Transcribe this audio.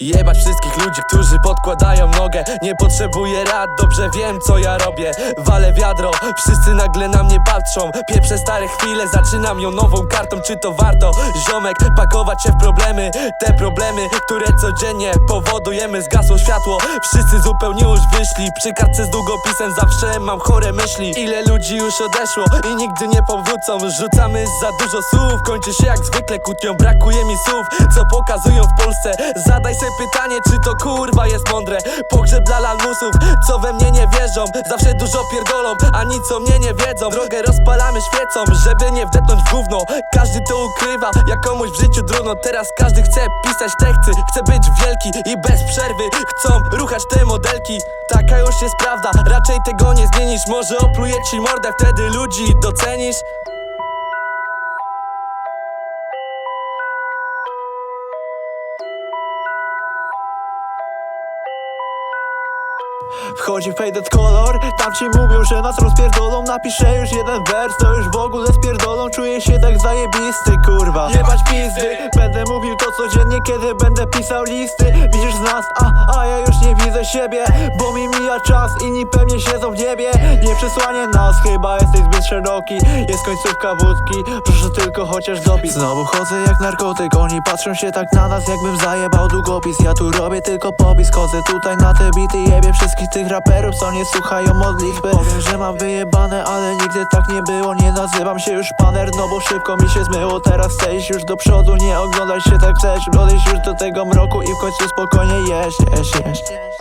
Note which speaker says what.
Speaker 1: Jebać wszystkich ludzi, którzy podkładają nogę. Nie potrzebuję rad, dobrze wiem co ja robię. Walę wiadro, wszyscy nagle na mnie patrzą. Pieprzę stare chwile, zaczynam ją nową kartą. Czy to warto, ziomek, pakować się w problemy? Te problemy, które codziennie powodujemy Zgasło światło, wszyscy zupełnie już wyszli. Przy kartce z długopisem zawsze mam chore myśli. Ile ludzi już odeszło i nigdy nie powrócą? Rzucamy za dużo słów, kończy się jak zwykle kłótnią. Brakuje mi słów, co pokazują w Polsce. Zadaj sobie pytanie, czy to kurwa jest mądre? Pogrzeb dla lamusów, co we mnie nie wierzą. Zawsze dużo pierdolą, a nic o mnie nie wiedzą. Drogę rozpalamy świecą, żeby nie wdepnąć w gówno. Każdy to ukrywa, jak komuś w życiu trudno. Teraz każdy chce pisać teksty, chce być wielki i bez przerwy Chcą ruchać te modelki, taka już jest prawda Raczej tego nie zmienisz, może opluję ci mordę Wtedy ludzi docenisz
Speaker 2: Wchodzi faded color, tam ci mówią, że nas rozpierdolą. Napiszę już jeden wers, to już w ogóle spierdolą. Czuję się tak zajebisty, kurwa. Jebać pizdy, będę mówił codziennie Kiedy będę pisał listy Widzisz z nas, a, a ja już nie widzę siebie Bo mi mija czas, inni pewnie siedzą w niebie. Nie przesłanie nas, chyba jesteś zbyt szeroki Jest końcówka wódki, proszę tylko chociaż dopis. Znowu chodzę jak narkotyk, oni patrzą się tak na nas Jakbym zajebał długopis, ja tu robię tylko popis Chodzę tutaj na te bity, jebie wszystkich tych raperów Co nie słuchają modlitwy. Powiem, że mam wyjebane, ale nigdy tak nie było Nie nazywam się już paner, no bo szybko mi się zmyło Teraz iść już do przodu, nie oglądać się tak chcesz Odejść już do tego mroku i w końcu spokojnie jeść, jeść, jeść